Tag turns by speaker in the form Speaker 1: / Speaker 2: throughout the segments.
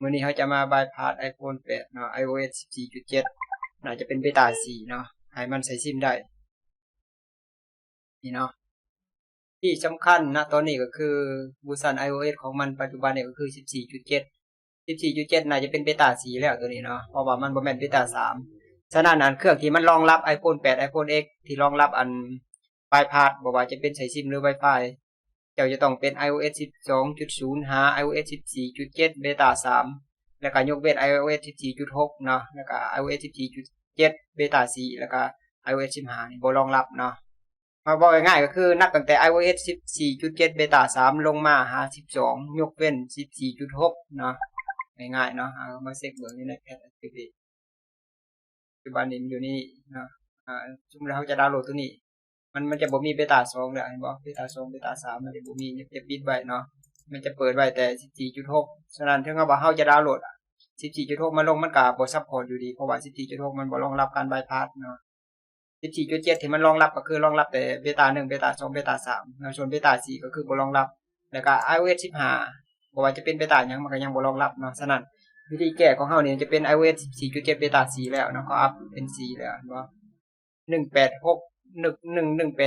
Speaker 1: มื้อนี้เขาจะมาบายพาส iPhone 8 เนาะ iOS 14.7 น่าจะเป็นเบต้า 4 เนาะให้มันใช้ซิมได้ นี่เนาะ ที่สำคัญณตอนนี้ก็คือบูซัน iOS ของมันปัจจุบันเนี่ยก็คือ 14.7 14.7 น่าจะเป็นเบต้า 4 แล้วตัวนี้เนาะ เพราะว่ามันบ่แม่นเบต้า 3 ฉะนั้นอันเครื่องที่มันรองรับ iPhone 8 iPhone X ที่รองรับอันบายพาสบ่ว่าจะเป็นใช้ซิมหรือ Wi-Fi เจ้าจะต้องเป็น iOS 12.0 หา iOS 14.7เบต้า3แล้วก็ยกเว้น iOS 14.6 เนาะแล้วก็ iOS 14.7เบต้า4แล้วก็ iOS 15นี่บ่รองรับเนาะมาบอกง่ายๆก็คือนับตั้งแต่ iOS 14.7เบต้า3ลงมาหา 12 ยกเว้น 14.6 เนาะง่ายๆเนาะเอามาเช็คเบิ่งอยู่ในแพทแอคทิวิตี้ปัจจุบันนี้อยู่นี่เนาะอ่าสมมุติเราจะดาวน์โหลดตัวนี้ มันมันจะบ่มีเบต้า2แล้วเห็นบ่เบต้า2เบต้า3มันจะบ่มีจะปิดไว้เนาะมันจะเปิดไว้แต่14.6ฉะนั้นถึงว่าบอกเราจะดาวน์โหลดอะ14.6มาลงมันก็บ่ซัพพอร์ตอยู่ดีเพราะว่า14.6มันบ่รองรับการบายพาสเนาะ14.7ที่มันรองรับก็คือรองรับแต่เบต้า1เบต้า2เบต้า3แล้วส่วนเบต้า4ก็คือบ่รองรับ แล้วก็ iOS 15บ่ว่าจะเป็นเบต้ายังมันก็ยังบ่รองรับเนาะฉะนั้นวิธีแก้ของเฮานี่จะเป็น iOS 14.7เบต้า4แล้วเนาะเขาอัพเป็น 4 แล้วเห็นบ่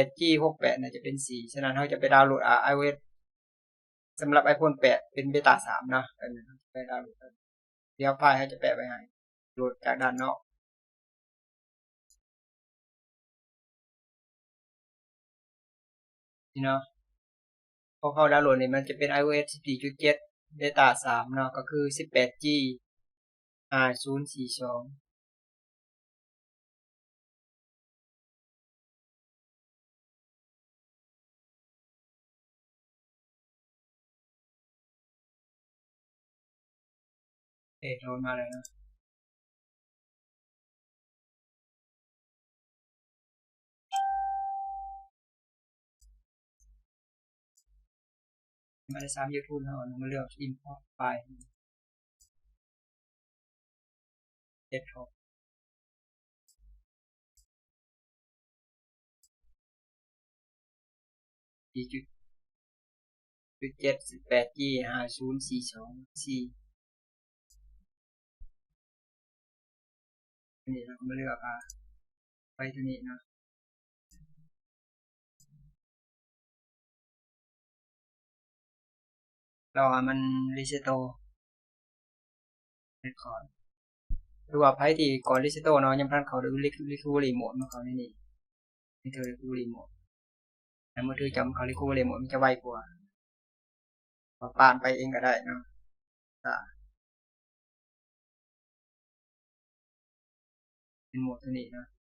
Speaker 1: 186 1118 G 68น่าจะเป็น4ฉะนั้นเฮาจะไปดาวน์โหลดไอ่า iOS สำหรับ iPhone 8 เป็นเบต้า3เนาะอันนี้ไปดาวน์โหลดเดี๋ยวไฟล์เขาจะแปะไว้ให้โหลดจากด้านนอกนี่เนาะพอเข้าดาวน์โหลดนี่มันจะเป็น iOS 14.7เบต้า3เนาะก็คือ 18G 5042 เอ๊ะโหลดมาแล้วนะมาได้3 YouTube เนาะมาเลือก import ไฟล์ desktop สี่จุดจุดเจ็ดสิบแปดยี่ห้าศูนย์สี่สองสี่ นี่เรามาเลือกอะไปตัวนี้เนาะรอให้มันรีเซตโตเรคคอร์ดหรือว่าไพ่ที่ก่อนรีเซตโตเนาะยังพันเขาดูรีคูรีโมทมาเขาในนี่นี่เธอรีคูรีโมทแต่มือถือจำเขารีคูรีโมทมันจะไวกว่าปานไปเองก็ได้เนาะ อ่าเป็น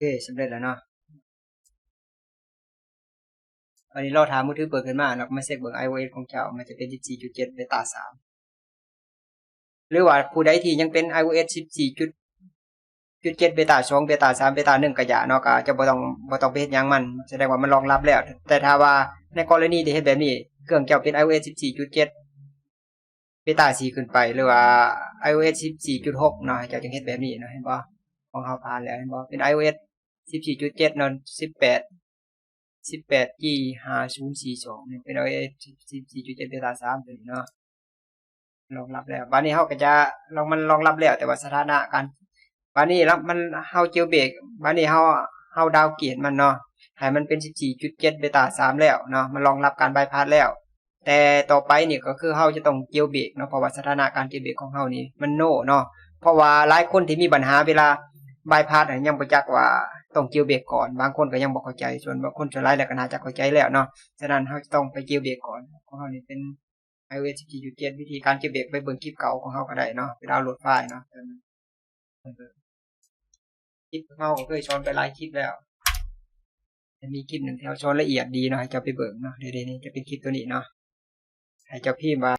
Speaker 1: คสำเร็จแล้วเนาะอันนี้เราถามมือถือเปิดขึ้นมาเราก็มาเช็คเบิ่ง iOS ของเจ้า มันจะเป็น14.7เบต้า3หรือว่าผู้ใดที่ยังเป็น iOS 14.7เบต้า2เบต้า3เบต้า1ก็อย่าเนาะก็จะบ่ต้องบ่ต้องไปเฮ็ดยังมัน แสดงว่ามันรองรับแล้ว แต่ถ้าว่าในกรณีที่เฮ็ดแบบนี้ เครื่องเจ้าเป็น iOS 14.7เบต้า4ขึ้นไป หรือว่า iOS 14.6เนาะเจ้าจึงเฮ็ดแบบนี้เนาะเห็นบ่ของเฮาผ่านแล้วเห็นบ่เป็น iOS 14.7เนาะ18 18 G 5042นี่เป็น iOS 14.7เบต้า3ตัวนี้เนาะรองรับแล้วบัดนี้เฮาก็จะลองมันรองรับแล้วแต่ว่าสถานะการบัดนี้แล้วมันเฮาเจียวเบรกบัดนี้เฮาเฮาดาวเกรดมันเนาะให้มันเป็น 14.7เบต้า3แล้วเนาะมันรองรับการบายพาสแล้ว แต่ต่อไปนี่ก็คือเฮาจะต้องเจียวเบรกเนาะเพราะว่าสถานะการเจียวเบรกของเฮานี่มันโน่เนาะเพราะว่าหลายคนที่มีปัญหาเวลาบายพาสยังบ่จักว่า ต้องเจียวเบรกก่อน บางคนก็ยังบ่เข้าใจ ส่วนบางคนส่วนหลายแล้วก็น่าจะเข้าใจแล้วเนาะ ฉะนั้นเฮาจะต้องไปเจียวเบรกก่อนของเฮานี่เป็น iOS 14.7วิธีการเจียวเบรกไปเบิ่งคลิปเก่าของเฮาก็ได้เนาะ ไปดาวน์โหลดไฟล์เนาะคลิปเฮาก็เคยสอนไปหลายคลิปแล้ว จะมีคลิปหนึ่งที่เราโชว์ละเอียดดีเนาะให้เจ้าไปเบิ่งเนาะเดี๋ยวนี้จะเป็นคลิปตัวนี้เนาะให้เจ้าพี่มา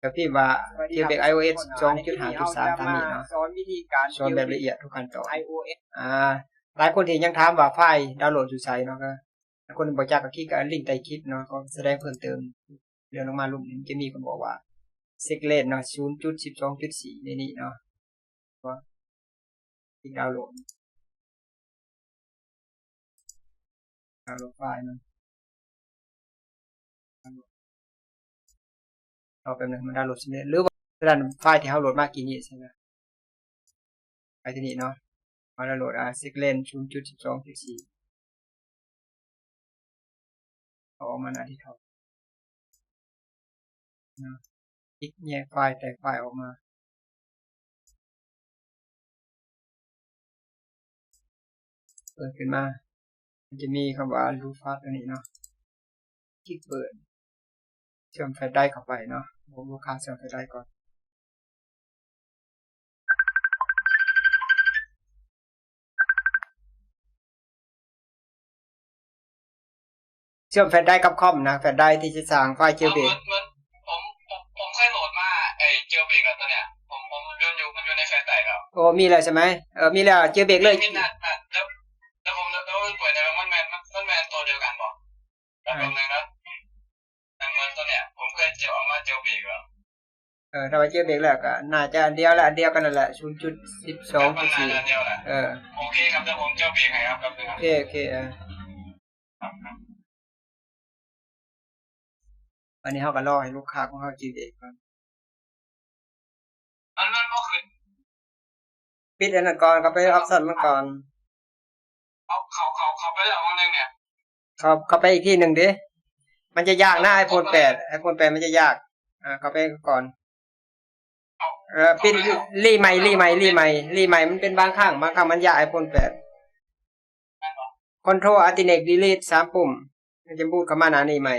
Speaker 1: เจ้าพี่มาเกี่ยวกับ iOS 2.5.3ตามนี้เนาะ
Speaker 2: สอนวิธีการ
Speaker 1: สอนแบบละเอียดทุกขั้นตอน
Speaker 2: iOS
Speaker 1: อ่า หลายคนที่ยังถามว่าไฟล์ดาวน์โหลดอยู่ไสเนาะก็ถ้าคนบ่จักก็คลิกกับลิงก์ใต้คลิปเนาะก็แสดงเพิ่มเติมเรื่องลงมารูปนี้จะมีคนบอกว่า Secret เนาะ0.12.4ในนี้เนาะก็คลิกดาวน์โหลดดาวน์โหลดไฟล์มัน เอาไปบนึงมันดาวน์โหลดสำเร็จหรือว่าด้านไฟล์ที่เราโหลดมากกี่นี้ใช่ไหมไปที่นี่เนาะมาดาวน์โหลดอะ Secret 0.12.4เอาออกมาหน้าที่เขาเนาะคลิกแยกไฟล์แตกไฟล์ออกมาเปิดขึ้นมา มันจะมีคำว่ารูฟาสอันนี้เนาะคลิกเปิด เชื่อมไฟล์ได้เข้าไปเนาะผมลูกค้าเชื่อมไฟล์ได้ก่อน เชื่อมแฟลชได้กับคอมนะแฟลชได้ที่จะสร้างไฟล์เจลเบร
Speaker 3: เห
Speaker 1: ก
Speaker 3: มือนเหมือนผมผมผมเคยโหลดมาไอ้เจลเบรกอะตัวเนี้ยผมผมโยนอยู่มันอยู่ในแฟลชไดร์แล้ว
Speaker 1: โอ้มีแล้วใช่ไหมเออมีแล้วเจลเบรกเลย
Speaker 3: มีน่าน่าแล้วแล้วผมแล้วแล้วเปิดในมันแมนมันแมนตัวเดียวกันบอกแล้วแบบนึงนะ เนี้ยผมเคยเจลเอามาเจลเบรกแล้ว
Speaker 1: เออถ้าว่าเจลเบรกแล้วก็น่าจะอันเดียวละอันเดียวกันนั่นแหละศูนย์จุดสิบสอง
Speaker 3: ประมาณ
Speaker 1: สี่
Speaker 3: นั้นเดียวแหละ
Speaker 1: เออ
Speaker 3: โอเคครับเดี๋ยวผมเจลเบรกให้ครับครับนึง
Speaker 1: โอเคโอเคเออ
Speaker 3: ครับครับ
Speaker 1: วันนี้เขาก็รอให้ลูกค้าของเขาเจลเบรกก่อน
Speaker 3: อันนั้นก็คือ
Speaker 1: ปิดอันนั้นก่อนก็ไปออปชั่นมันก่อน
Speaker 3: เขาเขาเขาเขาไปแล้ววันนึงเนี่ย
Speaker 1: เขาเขาไปอีกที่หนึ่งดิ มันจะยากนะไอโฟนแปดไอโฟนแปดมันจะยาก อ่าเขาไปก่อนเออปิดรีใหม่รีใหม่รีใหม่รีใหม่มันเป็นบางครั้งบางครั้งมันยากไอโฟนแปด
Speaker 3: แม่นบอก
Speaker 1: คอนโทรลอัลติเนตดีลีทสามปุ่มมันจะบูดเข้ามาหนานี่ใหม่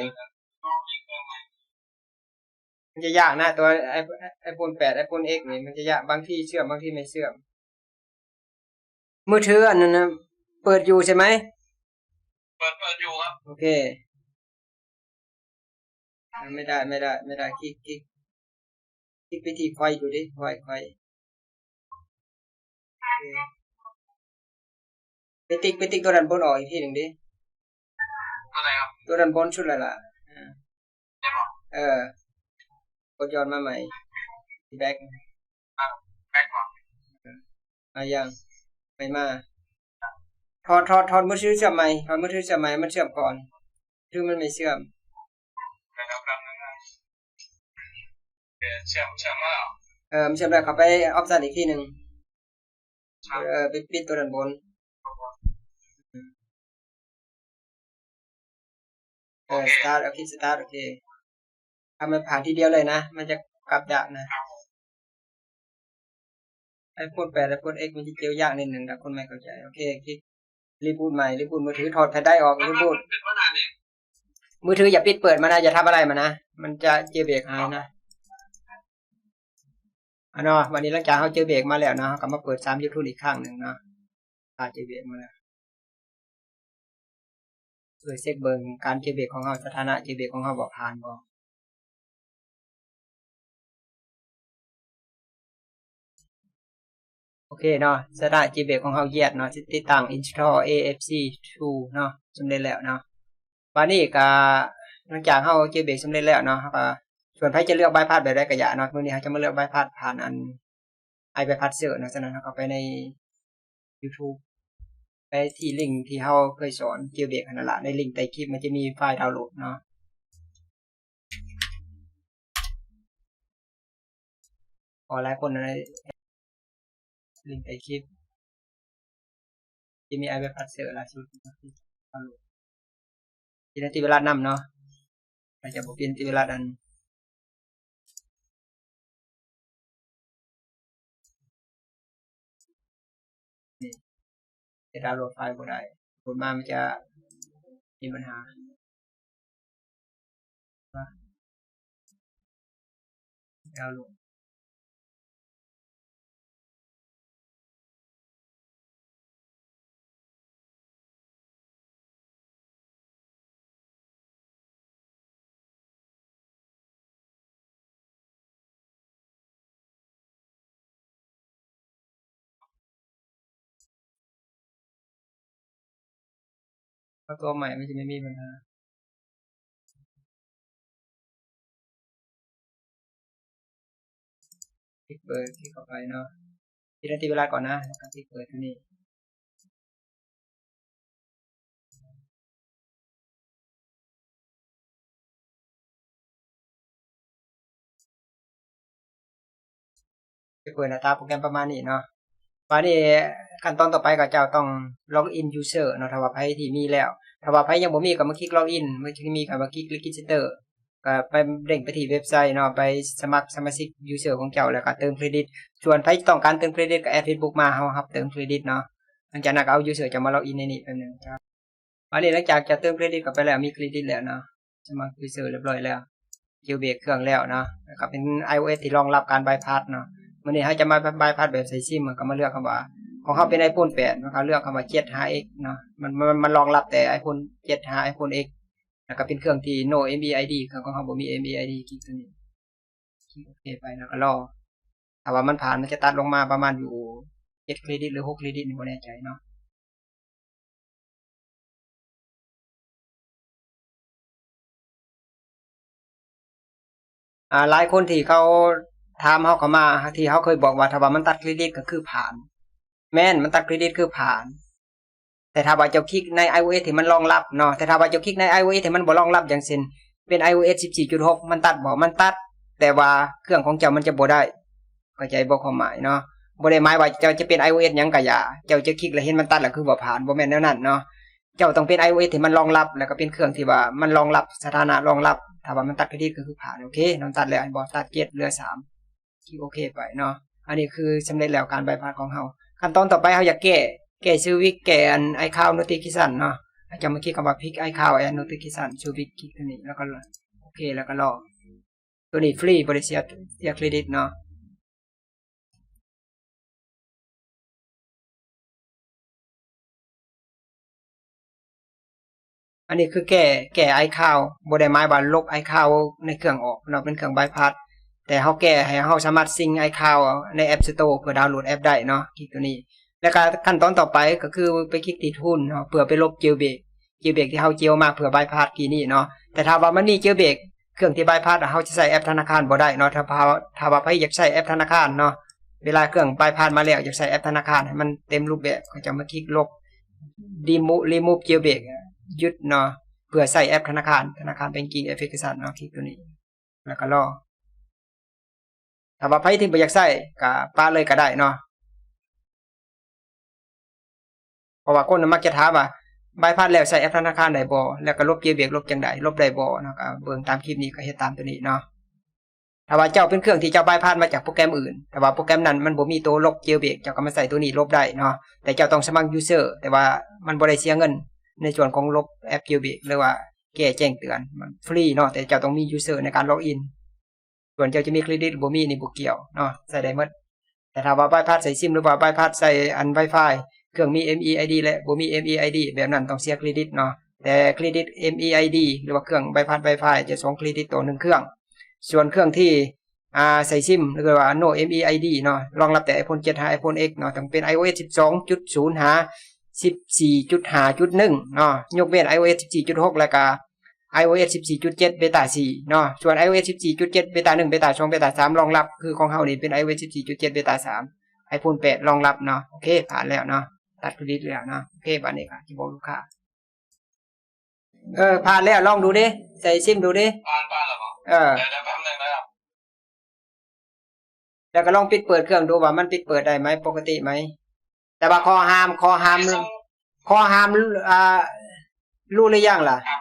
Speaker 1: มันจะยากนะตัวไอไอโฟนแปดไอโฟนเอ็กนี่มันจะยากบางที่เชื่อมบางที่ไม่เชื่อมมือถืออันนั้นนะเปิดอยู่ใช่ไหม
Speaker 3: เปิดเปิดอยู่ครับ
Speaker 1: โอเค ไม่ได้ไม่ได้ไม่ได้คลิกคลิกคลิกไปที่ไฟดูดิไฟไฟโอเคไปติ๊กไปติ๊กตัวดันบนออกอีกทีหนึ่งดิ
Speaker 3: อะไรครับ
Speaker 1: ตัวดันบนชุดอะไรล่ะอ่า
Speaker 3: ได้บอก
Speaker 1: เออกดย้อนมาใหม่ที่แบ็ก
Speaker 3: แบ็กก่อน
Speaker 1: มายังไม่มาถอดถอดถอดมือถือเชื่อมใหม่ถอดมือถือเชื่อมใหม่มันเชื่อมก่อนคือมันไม่เชื่อม
Speaker 3: เออเชื่อมเชื่อมมาแล้ว
Speaker 1: เออมันเชื่อมแล้วเข้าไปออปชั่นอีกทีหนึ่ง
Speaker 3: ครับ
Speaker 1: เออไปปิดตัวด้านบนเออ start โอเค start โอเคทำมันผ่านทีเดียวเลยนะ มันจะกลับยากนะไอโฟนแปดไอโฟนเอ็กมันจะเจียวยากนิดหนึ่งแต่คนไม่เข้าใจโอเคคลิกรีบูตใหม่รีบูตมือถือถอดแพดได้ออก
Speaker 3: มัน
Speaker 1: รี
Speaker 3: มัน
Speaker 1: บูต
Speaker 3: เป็นปัญหาเอง
Speaker 1: มือถืออย่าปิดเปิดมานะอย่าทำอะไรมานะมันจะเจอเบรกหายนะ อันเนาะวันนี้หลังจากเขาเจอเบรกมาแล้วเนาะก็มาเปิดซ้ำยูทูบอีกครั้งหนึ่งเนาะตาเจอเบรกมาแล้วเพื่อเช็คเบิงการเจอเบรกของเขาสถานะเจอเบรกของเขาบอกผ่านบ่โอเคเนาะสถานะเจอเบรกของเขาเยียดเนาะติดตั้ง install AFC 2เนาะสำเร็จแล้วเนาะวันนี้ก็หลังจากเขาเจอเบรกสำเร็จแล้วเนาะก็ ส่วนใครจะเลือกใบพัดแบบใดก็อย่าเนาะวันนี้เขาจะมาเลือกใบพัดผ่านอันไอใบพัดเสือเนาะฉะนั้นเขาก็ไปใน YouTube ไปที่ลิงก์ที่เขาเคยสอนเจอเบรกนั่นละในลิงก์ใต้คลิปมันจะมีไฟล์ดาวน์โหลดเนาะพอหลายคนในลิงก์ใต้คลิปจะมีไอใบพัดเสือล่าสุดนะที่ดาวน์โหลดทีนทีเวลานำเนาะอาจจะบอกเป็นทีเวลาดัน จะดาวน์โหลดไฟล์บ่ได้ผลมามันจะมีปัญหาว่าดาวน์โหลด เข้าตัวใหม่มันจะไม่มีปัญหาคลิกเปิดคลิกเข้าไปเนาะทีนาทีเวลาก่อนนะแล้วก็คลิกเปิดที่นี่จะเปิดหน้าตาโปรแกรมประมาณนี้เนาะ วันนี้ขั้นตอนต่อไปก็เจ้าต้องล็อกอินยูเซอร์เนาะถ้าว่าไพ่ที่มีแล้วถ้าว่าไพ่ยังบ่มีก็มาคลิกล็อกอินเมื่อที่มีก็มาคลิกรีจิสเตอร์ก็ไปเด้งไปที่เว็บไซต์เนาะไปสมัครสมาชิกยูเซอร์ของเจ้าแล้วก็เติมเครดิตส่วนไพ่ต้องการเติมเครดิตก็แอดเฟซบุ๊กมาเฮาครับเติมเครดิตเนาะหลังจากนั้นก็เอายูเซอร์จะมาล็อกอินในนี้แป๊บนึงครับวันนี้หลังจากจะเติมเครดิตก็ไปแล้วมีเครดิตแล้วเนาะสมัครยูเซอร์เรียบร้อยแล้วคิวเบรกเครื่องแล้วเนาะแล้วก็เป็น iOS ที่รองรับการบายพาสเนาะ วันนี้เขาจะมาบายพาสแบบใส่ซิมมันก็มาเลือกคำว่า ของเขาเป็น iPhone 8มันเขาเลือกคำว่า7 5x เอ็กเนาะมันมันมันรองรับแต่ iPhone 7 5 iPhone X แล้วก็เป็นเครื่องที่ no MBID เครื่องของเขาบ่มี MBID คลิกตัวนี้คลิกโอเคไปแล้วก็รอถ้าว่ามันผ่านมันจะตัดลงมาประมาณอยู่7เครดิตหรือ6เครดิตนี่บ่แน่ใจเนาะอ่าหลายคนที่เขา ถามเขาเข้ามาที่เขาเคยบอกว่าถ้าว่ามันตัดเครดิตก็คือผ่าน แม่นมันตัดเครดิตคือผ่าน แต่ถ้าว่าเจ้าคลิกใน iOS ที่มันรองรับเนาะแต่ถ้าว่าเจ้าคลิกใน iOS ที่มันบ่รองรับอย่างเช่นเป็น iOS 14.6 มันตัดบ่มันตัด แต่ว่าเครื่องของเจ้ามันจะบ่ได้เข้าใจบ่ความหมายเนาะบ่ได้หมายว่าเจ้าจะเป็น iOS ยังก็อย่าเจ้าจะคลิกแล้วเห็นมันตัดแล้วคือบ่ผ่านบ่แม่นแนวนั้นเนาะเจ้าต้องเป็น iOS ที่มันรองรับแล้วก็เป็นเครื่องที่ว่ามันรองรับสถานะรองรับถ้าว่ามันตัดเครดิตก็คือผ่านโอเคน้องตัดแล้วอันบ่ตัดเจ็ดเหลือสาม คลิกโอเคไปเนาะอันนี้คือสำเร็จแล้วการใบพาสของเฮาขั้นตอนต่อไปเขาอยากแก้แก้ชื่อวิกแก้อันไอคาวโนติคิสันเนาะอาจจะมาคลิกคำว่าพิกไอคาวแอนโนติคิสันชื่อวิกคลิกตัวนี้แล้วก็โอเคแล้วก็รอตัวนี้ฟรีบริเซียเสียเครดิตเนาะอันนี้คือแก้แก้ไอคาวบได้หมายว่าลบไอคาวในเครื่องออกเนาะเป็นเครื่องบายพาส แต่เขาแก้ให้เขาสามารถซิงไอคาวใน App Store เพื่อดาวน์โหลดแอปได้เนาะคลิกตัวนี้ แล้วก็ขั้นตอนต่อไปก็คือไปคลิกติดหุ้นเนาะเพื่อไปลบเจลเบรกเจลเบรกที่เฮาเจลมาเพื่อบายพาสกี่นี่เนาะแต่ถ้าว่ามันมีเจลเบรกเครื่องที่บายพาสเฮาจะใช้แอปธนาคารบ่ได้เนาะถ้าพาถ้าว่าไปอยากใช้แอปธนาคารเนาะเวลาเครื่องบายพาสมาแล้วอยากใช้แอปธนาคารให้มันเต็มรูปแบบก็จะมาคลิกลบรีมูรีมูฟเจลเบรกยึดเนาะเพื่อใส่แอปธนาคารธนาคารแบงกิ้งแอปพลิเคชันเนาะคลิกตัวนี้ แล้วก็รอ ถ้าว่าไปที่บ่อยากใช้ก็ป้าเลยก็ได้เนาะเพราะว่าคนมักจะถามว่าใบพาสแล้วใช้แอปธนาคารได้บ่แล้วก็ลบเกียร์เบรกลบจังไดลบได้บ่เนาะก็เบิ่งตามคลิปนี้ก็เฮ็ดตามตัวนี้เนาะถ้าว่าเจ้าเป็นเครื่องที่เจ้าใบพาสมาจากโปรแกรมอื่น แต่ว่าโปรแกรมนั้นมันบ่มีตัวลบเกียร์เบรกเจ้าก็มาใส่ตัวนี้ลบได้เนาะแต่เจ้าต้องสมัครยูเซอร์แต่ว่ามันบ่ได้เสียเงิน ในส่วนของลบแอปเกียร์เบรกหรือว่าแก้แจ้งเตือนมันฟรีเนาะแต่เจ้าต้องมียูเซอร์ในการล็อกอิน ส่วนเจ้าจะมีเครดิตบ่มีนี่บ่เกี่ยวเนาะใส่ได้หมดแต่ถ้าว่าใบพาสใส่ซิมหรือว่าใบพาสใส่อัน Wi-Fi เครื่องมี MEID และบ่มี MEID แบบนั้นต้องเสียเครดิตเนาะแต่เครดิต MEID หรือว่าเครื่องใบพัด Wi-Fi จะส่งเครดิตต่อหนึ่งเครื่อง ส่วนเครื่องที่อ่าใส่ซิมหรือว่า no MEID เนาะรองรับแต่ iPhone 7 5 iPhone X เนาะต้องเป็น iOS 12.0หา14.5.1เนาะยกเว้น iOS 14.6 แล้วก็ iOS 14.7 Beta 4เนาะส่วน iOS 14.7 Beta 1 Beta 2 Beta 3รองรับ คือของเฮานี่เป็น iOS 14.7 Beta 3 iPhone 8 รองรับเนาะโอเค ผ่านแล้วเนาะตัดเครดิตแล้วเนาะโอเคบัดนี้ค่ะที่บอกลูกค้าเออผ่านแล้วลองดูดิใส่ซิมดูดิ
Speaker 3: บ้านบ้านเหรอบอก
Speaker 1: เออ
Speaker 3: เดี๋ยวเดี๋ยวแป๊บนึงนะครับ
Speaker 1: แล้วก็ลองปิดเปิดเครื่องดูว่ามันปิดเปิดได้ไหมปกติไหมแต่ว่าข้อห้ามข้อห้ามข้อห้ามอ่ารู้หรือยังล่ะ
Speaker 3: ครับอัปเดต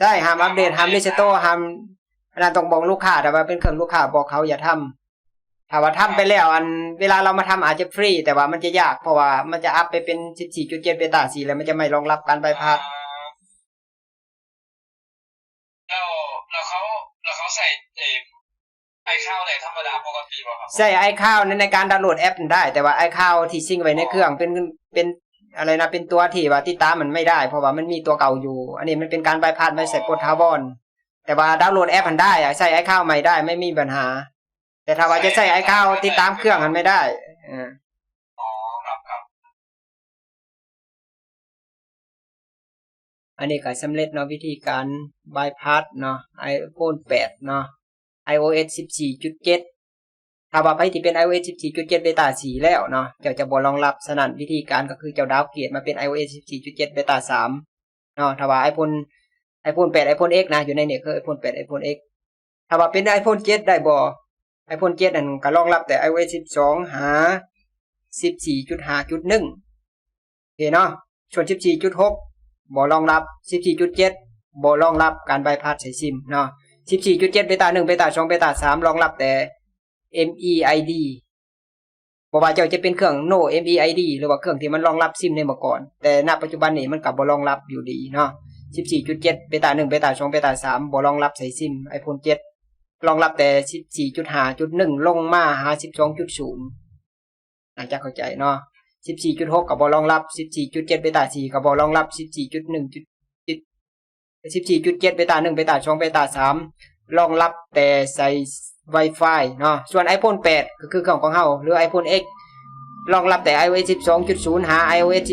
Speaker 1: ใช่ห้ามอัปเดตห้ามรีสโตร์ห้ามอันนั้นต้องบอกลูกค้าแต่ว่าเป็นเครื่องลูกค้าบอกเขาอย่าทำถ้าว่าทำไปแล้ว อันเวลาเรามาทำอาจจะฟรี แต่ว่ามันจะยากเพราะว่ามันจะอัพไปเป็น14.7เบต้า4แล้วมันจะไม่รองรับการบายพาส
Speaker 3: แล้วแล้วเขาแล้วเขาใส่เออไอข้าวในธรรมดาปกติป่ะครับ
Speaker 1: ใช่ไอคาวในการดาวน์โหลดแอปได้ แต่ว่าไอคาวที่ซิงไว้ในเครื่องเป็นเป็น อะไรนะเป็นตัวที่ว่าติดตามมันไม่ได้ เพราะว่ามันมีตัวเก่าอยู่ อันนี้มันเป็นการบายพาสไม่ใส่กดทาวอนแต่ว่าดาวน์โหลดแอปมันได้อะใส่ไอคาวใหม่ได้ไม่มีปัญหา แต่ถ้าว่าจะใส่ไอคาวติดตามเครื่องมันไม่ได้อ่า
Speaker 3: อ๋อครับครับ
Speaker 1: อันนี้ก็สำเร็จเนาะวิธีการบายพาสเนาะ iPhone 8 เนาะ iOS 14.7 ถ้าว่าไปที่เป็น iOS 14.7เบต้า4แล้วเนาะเจ้าจะบ่รองรับสนั่นวิธีการก็คือเจ้าดาวน์เกรดมาเป็น iOS 14.7เบต้า3เนาะถ้าว่า iPhone iPhone 8 iPhone X นะอยู่ในเนี่ยคือ iPhone 8 iPhone X ถ้าว่าเป็น iPhone 7 ได้บ่ iPhone 7นั่นก็รองรับแต่ iOS 12 หา 14.5.1โอเคเนาะส่วน 14.6บ่รองรับ 14.7บ่รองรับการใบายพาสสายซิมเนาะ14.7เบต้า1เบต้า2เบต้า3รองรับแต่ MEID บ่ว่าเจ้าจะเป็นเครื่อง No MEID หรือว่าเครื่องที่มันรองรับซิมในเมื่อก่อน แต่ณปัจจุบันนี้มันก็บ่รองรับอยู่ดีเนาะ 14.7 เบต้า1เบต้า2เบต้า3บ่รองรับใสายซิม iPhone 7 รองรับแต่ 14.5.1 ลงมาหา 12.0น่าจะเข้าใจเนาะ 14.6ก็บ่รองรับ 14.7 เบต้า4ก็บ่รองรับ 14.1 14.7 เบต้า1เบต้า2เบต้า3รองรับแต่ใส่ Wi-Fi เนาะส่วน iPhone 8 ก็คือของของเฮาหรือ iPhone X รองรับแต่ iOS 12.0 หา iOS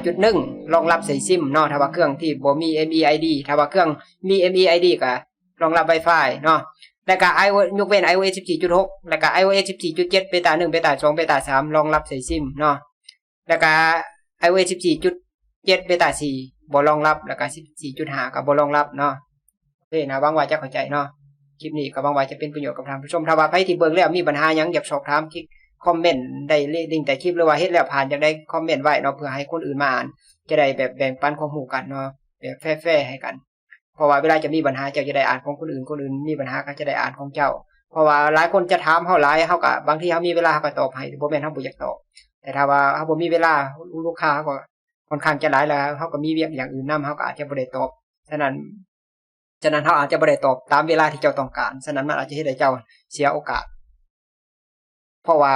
Speaker 1: 14.5.1รองรับใส่ซิมเนาะถ้าว่าเครื่องที่บ่มี MEID ถ้าว่าเครื่องมี MEID ก็รองรับ Wi-Fi เนาะแล้วก็ iOS ยกเว้น iOS 14.6 แล้วก็ iOS 14.7เบต้า1เบต้า2เบต้า3รองรับใส่ซิมเนาะแล้วก็ iOS 14.7เบต้า4บ่รองรับ แล้วก็14.5ก็บ่รองรับเนาะโอเคนะหวังว่าจะเข้าใจเนาะ คลิปนี้ก็หวังว่าจะเป็นประโยชน์กับท่านผู้ชมถ้าว่าใครที่เบิ่งแล้วมีปัญหายังอยากสอบถามคลิกคอมเมนต์ได้ลิงก์ใต้คลิปหรือว่าเฮ็ดแล้วผ่านอยากได้คอมเมนต์ไว้เนาะเพื่อให้คนอื่นมาอ่าน จะได้แบบแบ่งปันความรู้กันเนาะแบบแฟร์ๆให้กัน เพราะว่าเวลาจะมีปัญหาเจ้าจะได้อ่านของคนอื่นคนอื่นมีปัญหาก็จะได้อ่านของเจ้า เพราะว่าหลายคนจะถามเฮาหลายเฮาก็บางทีเฮามีเวลาเฮาก็ตอบให้บ่แม่นเฮาบ่อยากตอบแต่ถ้าว่าเฮาบ่มีเวลาลูกค้าก็ค่อนข้างจะหลายแล้วเฮาก็มีเวียกอย่างอื่นนํเฮาก็อาจจะบ่ได้ตอบฉะนั้น ฉะนั้นเขาอาจจะบ่ได้ตอบตามเวลาที่เจ้าต้องการฉะนั้นมันอาจจะเฮ็ดให้เจ้าเสียโอกาส เพราะว่า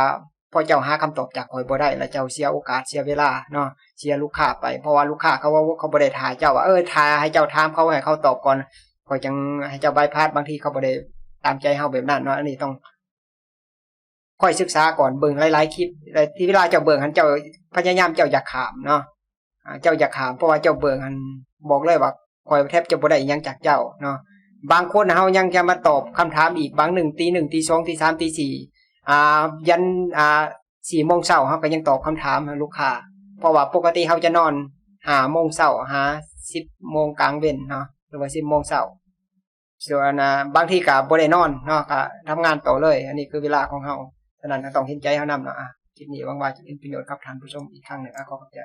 Speaker 1: พอเจ้าหาคำตอบจากข่อยบ่ได้ แล้วเจ้าเสียโอกาสเสียเวลาเนาะเสียลูกค้าไปเพราะว่าลูกค้าเขาว่าเขาบ่ได้ทายเจ้าว่าเออทายให้เจ้าถามเขาให้เขาตอบก่อนข่อยจังให้เจ้าใบพาสบางทีเขาบ่ได้ตามใจเฮาแบบนั้นเนาะอันนี้ต้องค่อยศึกษาก่อนเบิ่งหลายๆคลิปแต่ที่เวลาเจ้าเบิ่งหันเจ้าพยายามเจ้าอย่าขามเนาะเจ้าอย่าขามเพราะว่าเจ้าเบิ่งหันบอกเลยว่า คอยแทบจะบ่ได้ยังจากเจ้าเนาะบางคนเฮายังจะมาตอบคำถามอีกบางหนึ่งตีหนึ่งตีสองตีสามตีสี่อ่ายันอ่าสี่โมงเช้าเฮาก็ยังตอบคำถามลูกค้าเพราะว่าปกติเฮาจะนอนหาโมงเช้าหาสิบโมงกลางเว้นเนาะหรือว่าสิบโมงเช้าส่วนอ่าบางทีก็บ่ได้นอนเนาะก็ทำงานต่อเลย อันนี้คือเวลาของเฮาฉะนั้นต้องเห็นใจเฮานำเนาะอะคลิปนี้หวังว่าจะเป็นประโยชน์กับท่านผู้ชมอีกครั้งหนึ่งอะขอขอบใจ